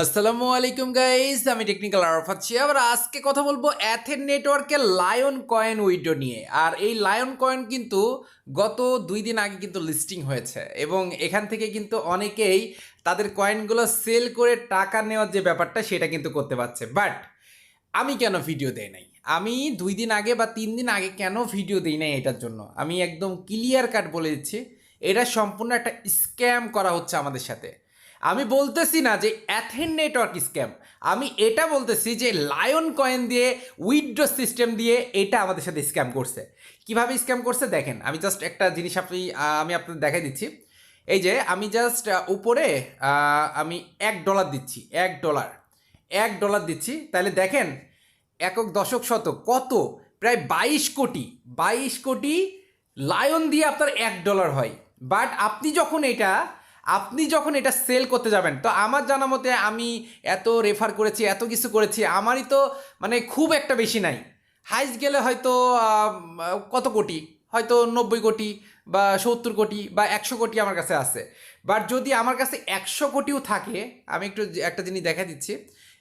আসসালামু আলাইকুম গাইস আমি টেকনিক্যাল আরফাত আবার আজকে কথা বলব অ্যাথেন নেটওয়ার্কের লায়ন কয়েন উইডো নিয়ে। আর এই লায়ন কয়েন কিন্তু গত দুই দিন আগে কিন্তু লিস্টিং হয়েছে। এবং এখান থেকে কিন্তু অনেকেই তাদের কয়েনগুলো সেল করে টাকা নেওয়ার যে ব্যাপারটা, সেটা কিন্তু করতে পারছে। বাট আমি কেন ভিডিও দেই নাই? আমি দুই দিন আগে বা তিন দিন আগে কেন ভিডিও দিই নাই এটার জন্য? আমি একদম ক্লিয়ার কাট বলে দিচ্ছি। এটা সম্পূর্ণ একটা স্ক্যাম করা হচ্ছে আমাদের সাথে। আমি বলতেছি না যে অ্যাথেন নেটওয়ার্ক স্ক্যাম আমি এটা বলতেছি যে লায়ন কয়েন দিয়ে উইথড্র সিস্টেম দিয়ে এটা আমাদের সাথে স্ক্যাম করছে। কীভাবে স্ক্যাম করছে দেখেন, আমি জাস্ট একটা জিনিস আপনি আমি আপনাদের দেখাই দিচ্ছি। এই যে আমি জাস্ট উপরে আমি এক ডলার দিচ্ছি, এক ডলার এক ডলার দিচ্ছি, তাহলে দেখেন, একক, দশক শত কত? প্রায় বাইশ কোটি। বাইশ কোটি লায়ন দিয়ে আপনার এক ডলার হয়। বাট আপনি যখন এটা আপনি যখন এটা সেল করতে যাবেন, তো আমার জানা মতে আমি এত রেফার করেছি, এত কিছু করেছি, আমারই তো মানে খুব একটা বেশি নাই। হাইস গেলে হয়তো কত কোটি? হয়তো নব্বই কোটি বা সত্তর কোটি বা একশো কোটি আমার কাছে আছে। বাট যদি আমার কাছে একশো কোটিও থাকে, আমি একটু একটা জিনিস দেখা দিচ্ছি।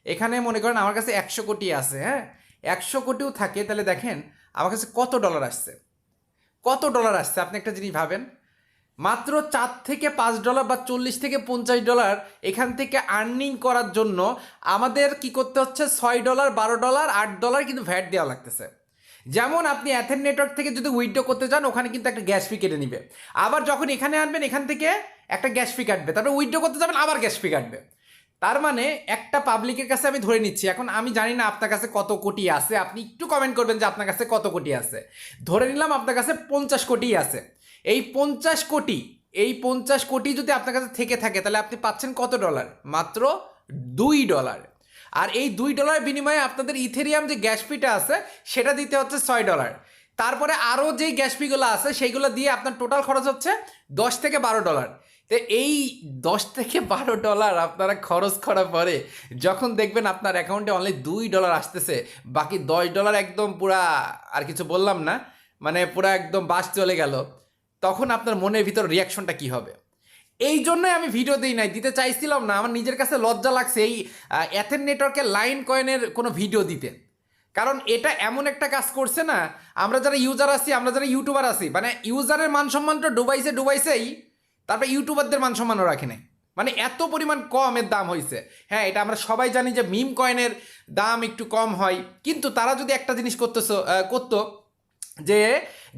এখানে মনে করেন আমার কাছে একশো কোটি আছে হ্যাঁ? একশো কোটিও থাকে, তাহলে দেখেন আমার কাছে কত ডলার আসছে? কত ডলার আসছে? আপনি একটা জিনিস ভাবেন। মাত্র চার থেকে পাঁচ ডলার বা চল্লিশ থেকে পঞ্চাশ ডলার এখান থেকে আর্নিং করার জন্য আমাদের কি করতে হচ্ছে? ছয় ডলার, বারো ডলার, আট ডলার কিন্তু ভ্যাট দেওয়া লাগতেছে। যেমন আপনি অ্যাথেন নেটওয়ার্ক থেকে যদি উইথড্র করতে চান, ওখানে কিন্তু একটা গ্যাস ফি কেটে নিবে। আবার যখন এখানে আনবেন, এখান থেকে একটা গ্যাস ফি কাটবে। তারপরে উইথড্র করতে যাবেন, আবার গ্যাস ফি কাটবে। তার মানে একটা পাবলিকের কাছে আমি ধরে নিচ্ছি, এখন আমি জানি না আপনার কাছে কত কোটি আছে। আপনি একটু কমেন্ট করবেন যে আপনার কাছে কত কোটি আছে। ধরে নিলাম আপনার কাছে পঞ্চাশ কোটি আছে। এই পঞ্চাশ কোটি, এই পঞ্চাশ কোটি যদি আপনার কাছে থেকে থাকে, তাহলে আপনি পাচ্ছেন কত ডলার? মাত্র দুই ডলার। আর এই দুই ডলার বিনিময়ে আপনাদের ইথেরিয়াম যে গ্যাস ফিটা আছে, সেটা দিতে হচ্ছে ছয় ডলার। তারপরে আরও যেই গ্যাস ফিগুলো আছে, সেইগুলো দিয়ে আপনার টোটাল খরচ হচ্ছে দশ থেকে বারো ডলার। তো এই দশ থেকে বারো ডলার আপনারা খরচ করার পরে যখন দেখবেন আপনার অ্যাকাউন্টে অনলি দুই ডলার আসতেছে, বাকি দশ ডলার একদম পুরা, আর কিছু বললাম না মানে পুরা একদম বাস চলে গেল। তখন আপনার মনের ভিতর রিয়াকশনটা কি হবে? এই জন্যই আমি ভিডিও দিই নাই, দিতে চাইছিলাম না, আমার নিজের কাছে লজ্জা লাগছে এই অ্যাথেন নেটওয়ার্কের লাইন কয়েনের কোনো ভিডিও দিতে। কারণ এটা এমন একটা কাজ করছে না, আমরা যারা ইউজার আছি, আমরা যারা ইউটিউবার আছি মানে ইউজারের মান সম্মানটা ডুবাইছে, ডুবাইছেই, তারপরে ইউটিউবারদের মান সম্মানও রাখে নাই। মানে এত পরিমাণ কম এর দাম হয়েছে হ্যাঁ এটা আমরা সবাই জানি যে মিম কয়েনের দাম একটু কম হয়, কিন্তু তারা যদি একটা জিনিস করতেছো করতো, যে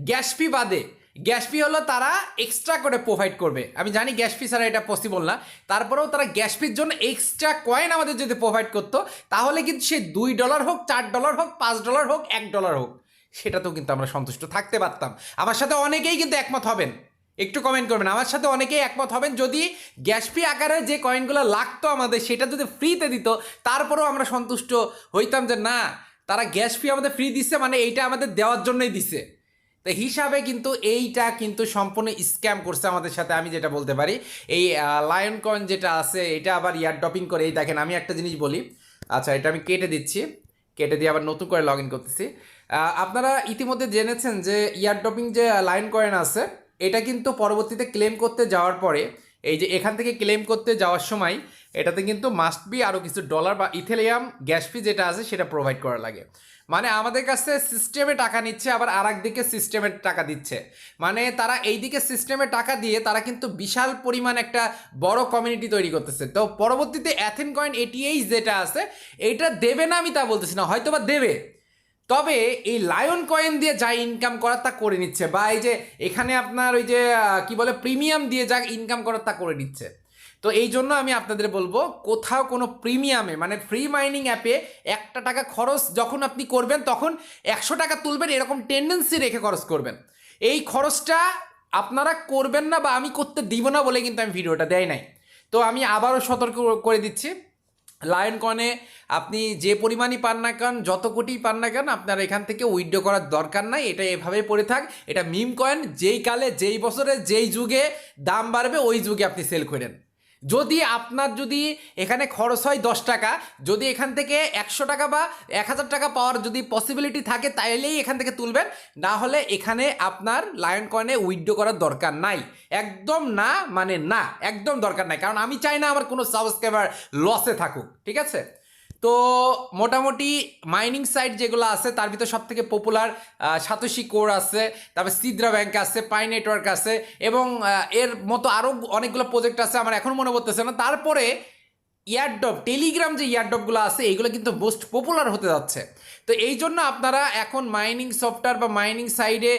গ্যাস ফি বাদে গ্যাস ফি হলো তারা এক্সট্রা করে প্রোভাইড করবে। আমি জানি গ্যাস ফি ছাড়া এটা পসিবল না। তারপরেও তারা গ্যাস ফির জন্য এক্সট্রা কয়েন আমাদের যদি প্রোভাইড করতো, তাহলে কিন্তু সে দুই ডলার হোক, চার ডলার হোক, পাঁচ ডলার হোক, এক ডলার হোক, সেটাতেও কিন্তু আমরা সন্তুষ্ট থাকতে পারতাম। আমার সাথে অনেকেই কিন্তু একমত হবেন। একটু কমেন্ট করবেন। আমার সাথে অনেকেই একমত হবেন, যদি গ্যাস ফি আকারে যে কয়েনগুলো লাগতো আমাদের, সেটা যদি ফ্রিতে দিত, তারপরেও আমরা সন্তুষ্ট হইতাম যে না, তারা গ্যাস ফি আমাদের ফ্রি দিচ্ছে মানে এইটা আমাদের দেওয়ার জন্যই দিছে। তো হিসাবে কিন্তু এইটা কিন্তু সম্পূর্ণ স্ক্যাম করছে আমাদের সাথে, আমি যেটা বলতে পারি। এই লায়ন কয়েন যেটা আছে, এটা আবার ইয়ার ডপিং করে, এই দেখেন আমি একটা জিনিস বলি। আচ্ছা এটা আমি কেটে দিচ্ছি। কেটে দিয়ে আবার নতুন করে লগ ইন করতেছি আপনারা ইতিমধ্যে জেনেছেন যে ইয়ার ডপিং যে লাইন কয়েন আছে, এটা কিন্তু পরবর্তীতে ক্লেম করতে যাওয়ার পরে, এই যে এখান থেকে ক্লেম করতে যাওয়ার সময় এটাতে কিন্তু মাস্ট বি আরও কিছু ডলার বা ইথেলিয়াম গ্যাস ফি যেটা আছে সেটা প্রোভাইড করা লাগে। মানে আমাদের কাছে সিস্টেমে টাকা নিচ্ছে, আবার আর দিকে সিস্টেমে টাকা দিচ্ছে। মানে তারা এই দিকে সিস্টেমে টাকা দিয়ে তারা কিন্তু বিশাল পরিমাণ একটা বড় কমিউনিটি তৈরি করতেছে। তো পরবর্তীতে অ্যাথেন কয়েন এটিএইচ যেটা আছে এটা দেবে না আমি তা বলতেছি না হয়তো বা দেবে। তবে এই লায়ন কয়েন দিয়ে যা ইনকাম করার তা করে নিচ্ছে, বা এই যে এখানে আপনার ওই যে কি বলে প্রিমিয়াম দিয়ে যা ইনকাম করার তা করে নিচ্ছে। তো এই জন্য আমি আপনাদের বলব, কোথাও কোনো প্রিমিয়ামে মানে ফ্রি মাইনিং অ্যাপে একটা টাকা খরচ যখন আপনি করবেন, তখন একশো টাকা তুলবেন, এরকম টেন্ডেন্সি রেখে খরচ করবেন। এই খরচটা আপনারা করবেন না বা আমি করতে দিব না বলে কিন্তু আমি ভিডিওটা দেয় নাই। তো আমি আবারও সতর্ক করে দিচ্ছি লায়ন কনে আপনি যে পরিমাণই পান না কেন, যত কোটি পান না কেন, আপনার এখান থেকে উইথড্র করার দরকার নাই, এটা এভাবে পড়ে থাক। এটা মিম কয়েন যেই কালে, যেই বছরে, যেই যুগে দাম বাড়বে, ওই যুগে আপনি সেল করেন। যদি আপনার যদি এখানে খরচ হয় দশ টাকা, যদি এখান থেকে একশো টাকা বা এক হাজার টাকা পাওয়ার যদি পসিবিলিটি থাকে, তাইলেই এখান থেকে তুলবেন। না হলে এখানে আপনার লায়ন কয়েনে উইড্রো করার দরকার নাই। একদম না মানে না, একদম দরকার নাই। কারণ আমি চাই না আমার কোনো সাবস্ক্রাইবার লসে থাকুক, ঠিক আছে? তো মোটামুটি মাইনিং সাইট যেগুলো আছে, তার ভিতরে সব থেকে পপুলার সাতোশি কোর আছে, তারপর সিদ্রা ব্যাংক আছে, পাই নেটওয়ার্ক আছে, এবং এর মতো আরও অনেকগুলো প্রজেক্ট আছে আমার এখনও মনে পড়তেছে না। তারপরে ইয়ারডপ টেলিগ্রাম যে ইয়ারডপগুলো আছে, এইগুলো কিন্তু মোস্ট পপুলার হতে যাচ্ছে। তো এই জন্য আপনারা এখন মাইনিং সফটওয়্যার বা মাইনিং সাইডে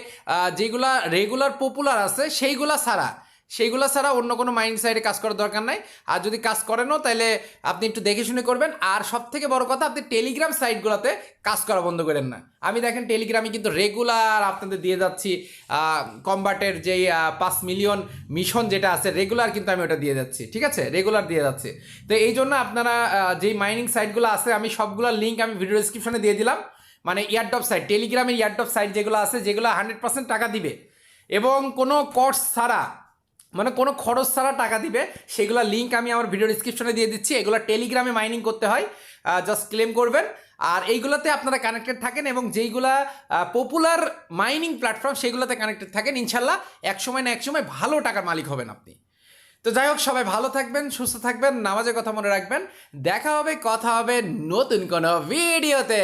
যেগুলা রেগুলার পপুলার আছে, সেইগুলা ছাড়া সেইগুলো ছাড়া অন্য কোনো মাইনিং সাইডে কাজ করার দরকার নাই। আর যদি কাজ করেনও, তাহলে আপনি একটু দেখে শুনে করবেন। আর সব থেকে বড় কথা, আপনি টেলিগ্রাম সাইটগুলোতে কাজ করা বন্ধ করেন না। আমি দেখেন টেলিগ্রামে কিন্তু রেগুলার আপনাদের দিয়ে যাচ্ছি কম্বাটের যেই পাঁচ মিলিয়ন মিশন যেটা আছে রেগুলার কিন্তু আমি ওটা দিয়ে যাচ্ছি, ঠিক আছে? রেগুলার দিয়ে যাচ্ছি। তো এই জন্য আপনারা যেই মাইনিং সাইটগুলো আছে, আমি সবগুলোর লিঙ্ক আমি ভিডিও ডিসক্রিপশনে দিয়ে দিলাম। মানে ইয়ারডপ সাইট টেলিগ্রামের ইয়ারডপ সাইট যেগুলো আছে, যেগুলো হান্ড্রেড পার্সেন্ট টাকা দিবে। এবং কোনো কোর্স ছাড়া মানে কোনো খরচ ছাড়া টাকা দিবে। সেগুলো লিঙ্ক আমি আমার ভিডিও ডিসক্রিপশনে দিয়ে দিচ্ছি। এগুলো টেলিগ্রামে মাইনিং করতে হয়। জাস্ট ক্লেম করবেন। আর এইগুলোতে আপনারা কানেক্টেড থাকেন এবং যেইগুলা পপুলার মাইনিং প্ল্যাটফর্ম সেগুলোতে কানেক্টেড থাকেন। ইনশাল্লাহ এক সময় না এক সময় ভালো টাকার মালিক হবেন আপনি। তো যাই হোক, সবাই ভালো থাকবেন, সুস্থ থাকবেন, নামাজের কথা মনে রাখবেন। দেখা হবে, কথা হবে নতুন কোনো ভিডিওতে